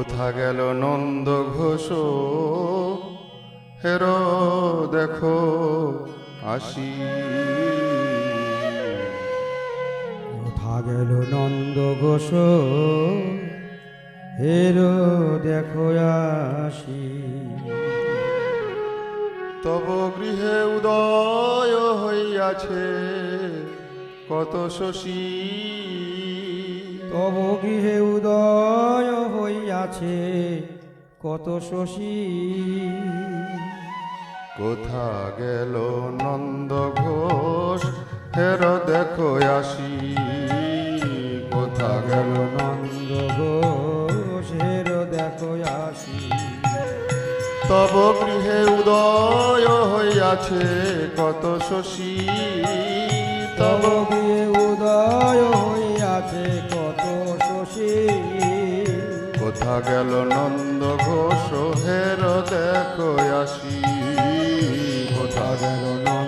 কোথা গেল নন্দ ঘোষ? হের দেখো আসি। কোথা গেল নন্দ ঘোষ? হের দেখো আসি। তব গৃহে উদয় হইয়াছে কত শশী। তব গৃহে উদয় হইয়াছে কত শশী। কোথা গেল নন্দ ঘোষ? হের দেখো আসি। কোথা গেল নন্দ ঘোষ? হের দেখো আসি। তব গৃহে উদয় হইয়াছে কত শশী। তব গৃহে কোথা গেল নন্দ ঘোষ হের দেখো আসি। কোথা গেল নন্দ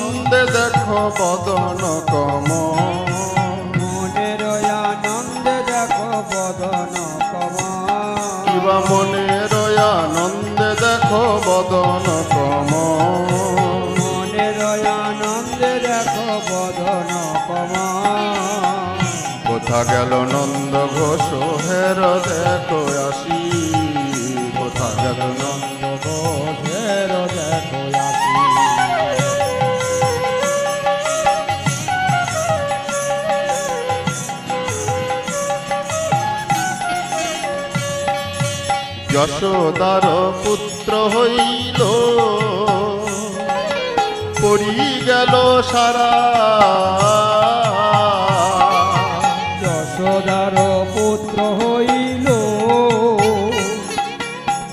আনন্দে দেখো বদন কম। মনের আনন্দে দেখো বদন কমা। কিবা মনের আনন্দে দেখো বদন কম। মনের আনন্দে দেখো বদন কমা। কোথা গেল নন্দ ঘোষ হের দেখো যশোদার পুত্র হইল। পড়ি গেল সারা। যশোদার পুত্র হইল।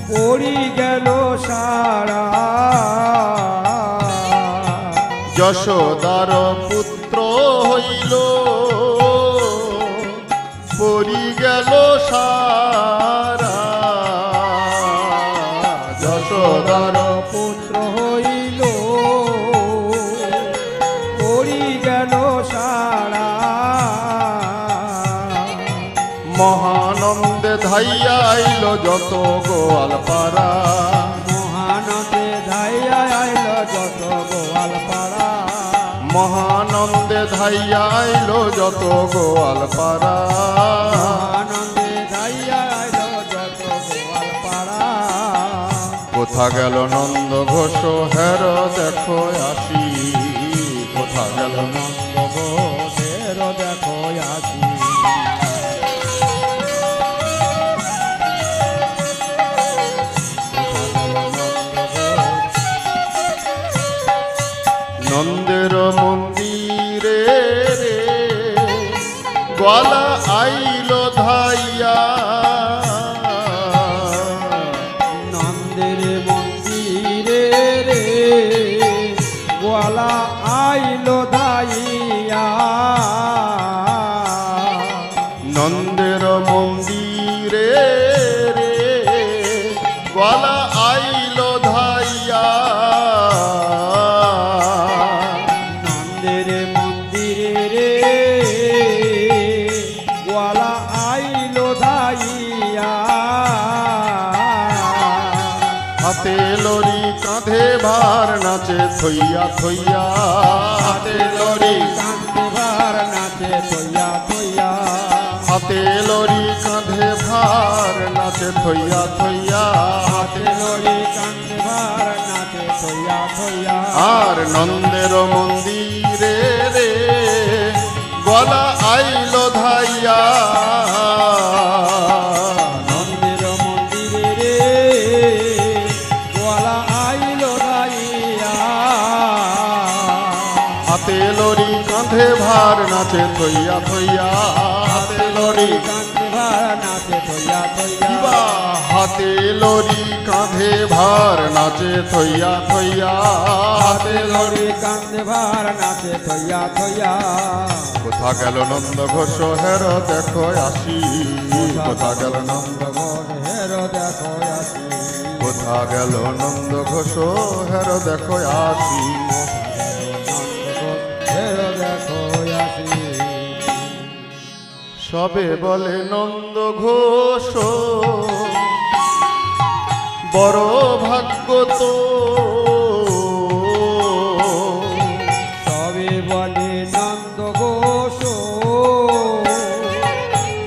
পড়ি গেল সারা। যশোদার পুত্র হইল। পরি গেল সারা। যত গোয়াল পাড়া। মহানন্দে ধাইয়া আইল যত গোয়াল পাড়া। মহানন্দে ধাইয়া আইল যত গোয়াল পাড়া। আনন্দে ধাইয়া আইল যত গোয়াল পাড়া। কোথা গেল নন্দ ঘোষ হের দেখো আসি। কোথা গেল নন্দ ঘোষের গলা আইল ধাইয়া। নন্দের মন্দিরে রে গোয়ালা আইল ধাইয়া। নন্দের মন্দিরে রে গলা আইল ধাইয়া। নন্দের মন্দিরে রে ভার নাচে থইয়া থইয়া। হাতে লরি কান্তি ভার নাচে থইয়া থইয়া। হাতে লরি কাঁধে ভার নাচে থইয়া থইয়া। হাতে লড়ি কান্দে ভার নাচে থইয়া থইয়া। আর নন্দের মন্দিরে রে। গলা আইল নাচে থইয়া থইয়া হাতে লড়ি। কান্দে ভার নাচে থইয়া থইয়া কিবা হাতে লড়ি কাঁধে ভার নাচে থইয়া থইয়া। হাতে লড়ি কান্দে ভার নাচে থইয়া থইয়া। কোথা গেল নন্দ ঘোষ হের দেখো আসি। কোথা গেল নন্দ ভগবান হের দেখো আসি। কোথা গেল নন্দ ঘোষ হের দেখো আসি। সবে বলে নন্দ ঘোষ। বড় ভাগ্য তো। সবে বলে নন্দ ঘোষ।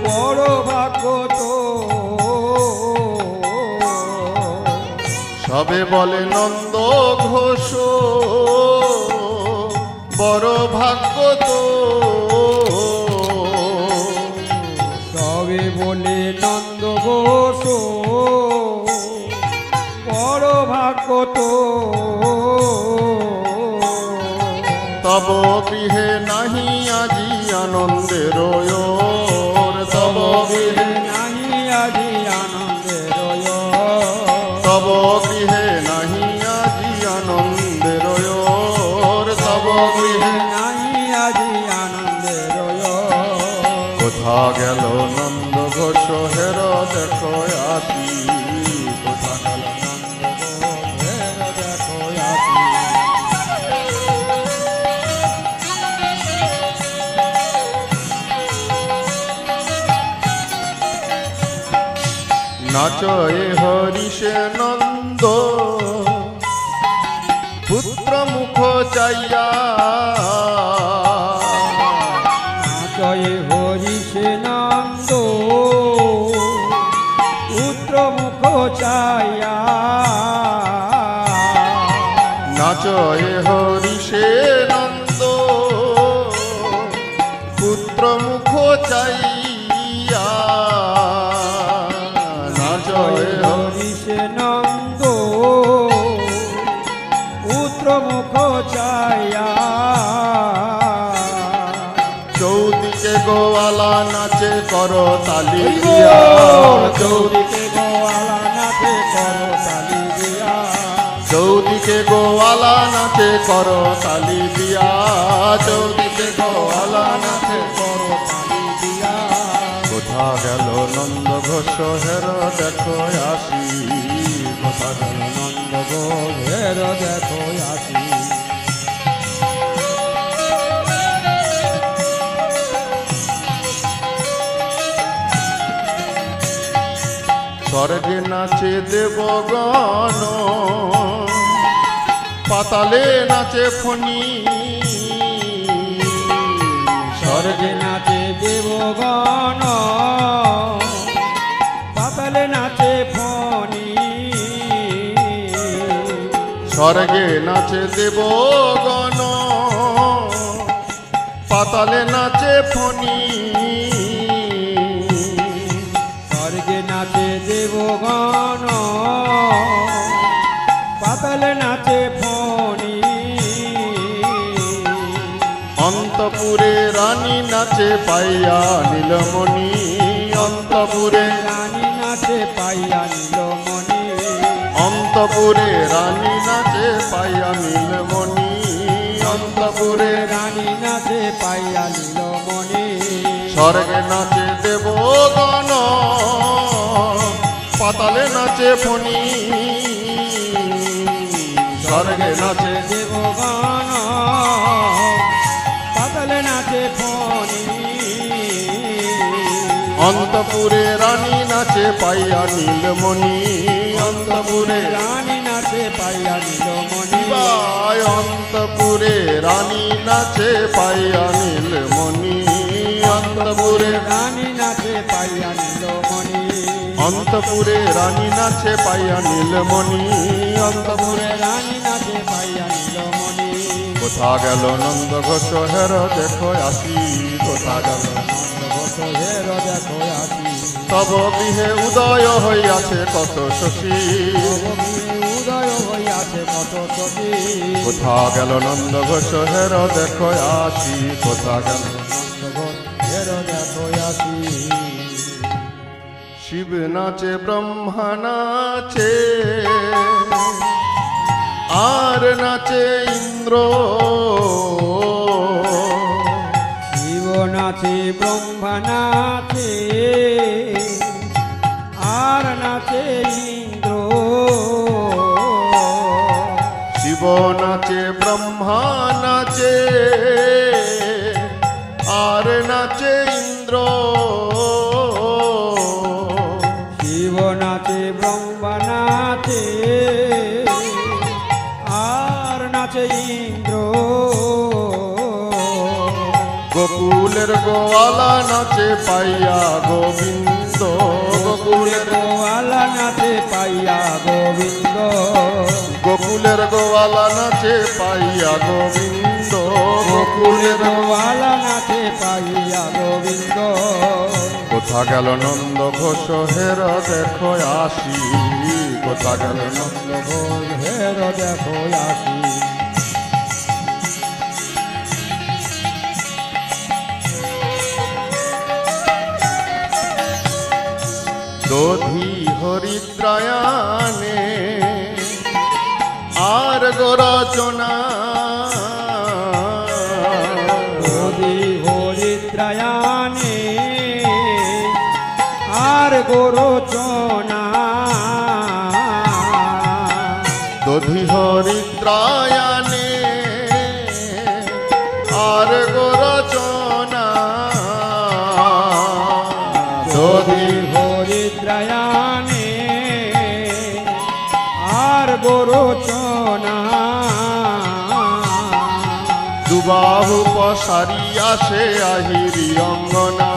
বড় ভাগ্য তো। সবে বলে নন্দ ঘোষ। বড় ভাগ্য তো। বলে নন্দ ঘোষ বড় ভাগ্য তো। তব গৃহে নাহি আজি আনন্দের ওর নাচয়ে হরিষে নন্দ। পুত্র মুখ চাইয়া। জয় হরিষে নন্দ। পুত্র মুখ চাইয়া। নাচয়ে হরিষে নন্দ। পুত্র মুখ চাইয়া। কর তালি হরি দিয়া! চৌদিকে গোয়ালা নাচে করো তালি দিয়া। চৌদিকে গোয়ালা নাচে কর তালি দিয়া। চৌদিকে গোয়ালা নাচে করো তালি দিয়া। কোথা গেল নন্দ ঘোষ হের দেখো আসি। কোথা গেল নন্দ ঘোষ ঘের দেখো আসি। স্বর্গে নাচে দেব দেবগণ। পাতালে নাচে ফণি। স্বর্গে নাচে দেব দেবগণ। পাতালে নাচে ফণি। স্বর্গে নাচে দেব দেবগণ। পাতালে নাচে ফণি। নাচে পাইয়া নীলমণি অন্তপুরে। রানী নাচে পাইয়া নীলমণি। অন্তপুরে রানী নাচে পাইয়া নীলমণি অন্তপুরে। রানী নাচে পাইয়া নীলমণি। স্বর্গে নাচে দেবগণ পাতালে নাচে ফণি। স্বর্গে নাচে দেবগণ অন্তপুরে রানী নাচে পাইয়া নীলমণি। অন্তপুরে রানী নাচে পাইয়া নীলমণি। অন্তপুরে রানী নাচে পাইয়া নীলমণি। অন্তপুরে রানী নাচে পাইয়া নীলমণি। অন্তপুরে রানী নাচে পাইয়া নীলমণি। অন্তপুরে পুরে রানী নাচে পাইয়া নীলমণি। কোথা গেল নন্দ ঘোষ হের দেখো আসি। কোথা গেল তব গৃহে উদয় হইয়াছে কত শশী। হইয়াছে কোথা গেল নন্দ ঘোষ? হের দেখো আসি, কোথা গেল? নন্দঘোষের দেখো শিব নাচে, ব্রহ্মা নাচে, আর নাচে ইন্দ্র। নাচে ব্রহ্মা নাচে আর নাচে ইন্দ্র। শিব নাচে ব্রহ্মা নাচে আর নাচে গোকুলের গোয়ালা নাচে পাইয়া গোবিন্দ গোকুলের গোয়ালা নাচে পাইয়া গোবিন্দ। গোকুলের গোয়ালা নাচে পাইয়া গোবিন্দ। গোকুলের গোয়ালা নাচে পাইয়া গোবিন্দ। কোথা গেল নন্দ ঘোষ হের দেখো আসি কোথা গেল নন্দ ঘোষ হের দেখো আসি। দধি হরিদ্রায়ানে আর গোরচনা। দধি হরিদ্রায়ানে আর গোরচনা। আর গোরচনা দুবাহু পসারিয়া সে আহিরি অঙ্গনা।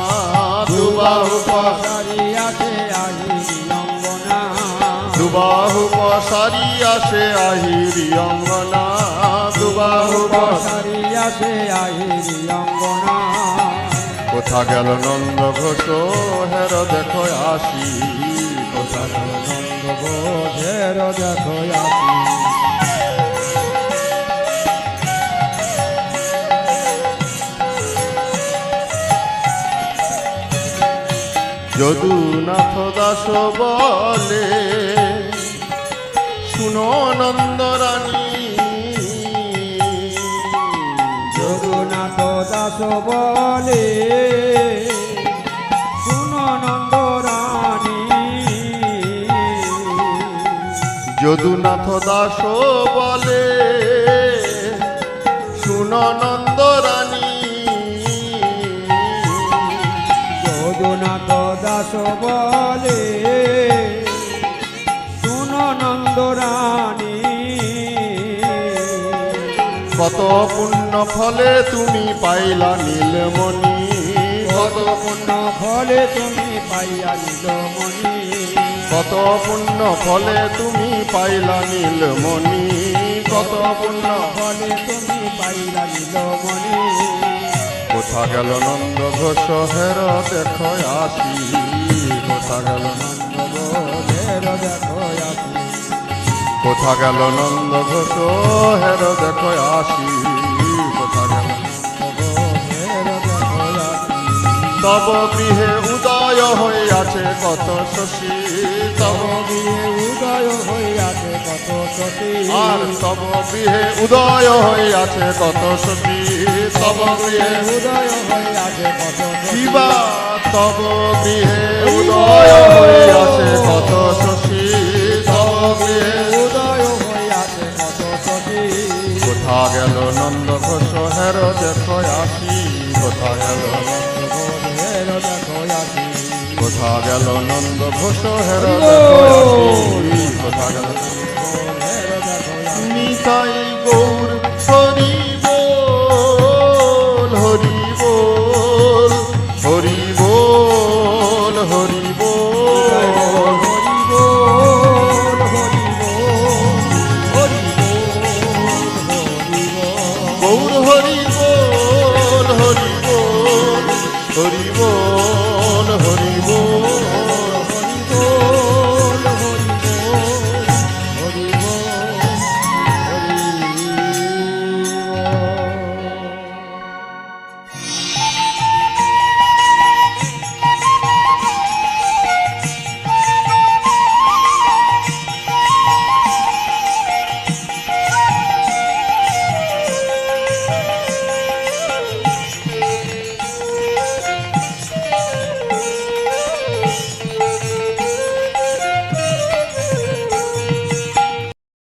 দুবাহু পসারিয়া সারিয়াছে আহিরি অঙ্গনা। দুবাহু পসারিয়া সে আহিরি অঙ্গনা। দুবাহু পসারি সারিয়াছে আহিরি অঙ্গনা। কোথা গেল নন্দ ঘোষ? হের দেখো আসি। দেখো যদুনাথ দাস বলে শুনো নন্দ রানী যদুনাথ দাস বলে যদুনাথ দাস বলে শুনো নন্দ রানী। যদুনাথ দাস বলে শুনো নন্দ রানী। কত পুণ্য ফলে তুমি পাইলা নীলমণি। কত পুণ্য ফলে তুমি পাইয়া নীলমণি। কত পুণ্য ফলে তুমি পাইলা নীলমণি? কত পুণ্য ফলে তুমি পাইলা নীলমণি? কোথা গেল নন্দ ঘোষ হের দেখো আসি কোথা গেল নন্দ বোধের দেখো আসি কোথা গেল নন্দ ঘোষ হের দেখো আসি কোথা গেল তব গৃহে উদয় হইয়াছে কত শশী। তব বিয়ে উদয় হইয়াছে কত সতী। আর তব গৃহে উদয় হইয়াছে কত শশী তব গৃহে উদয় হইয়াছে কত সতী। শিবা তব গৃহে উদয় হইয়াছে কত শশী তব গৃহে উদয় হইয়াছে কত সতী। কোথা গেল নন্দ ঘোষ হের দেখো আসি কোথা গেল আসি কোথা গেল নন্দ ঘোষ হেরা দেখো কোথা গেল নন্দ ঘোষ? হেরা নিতাই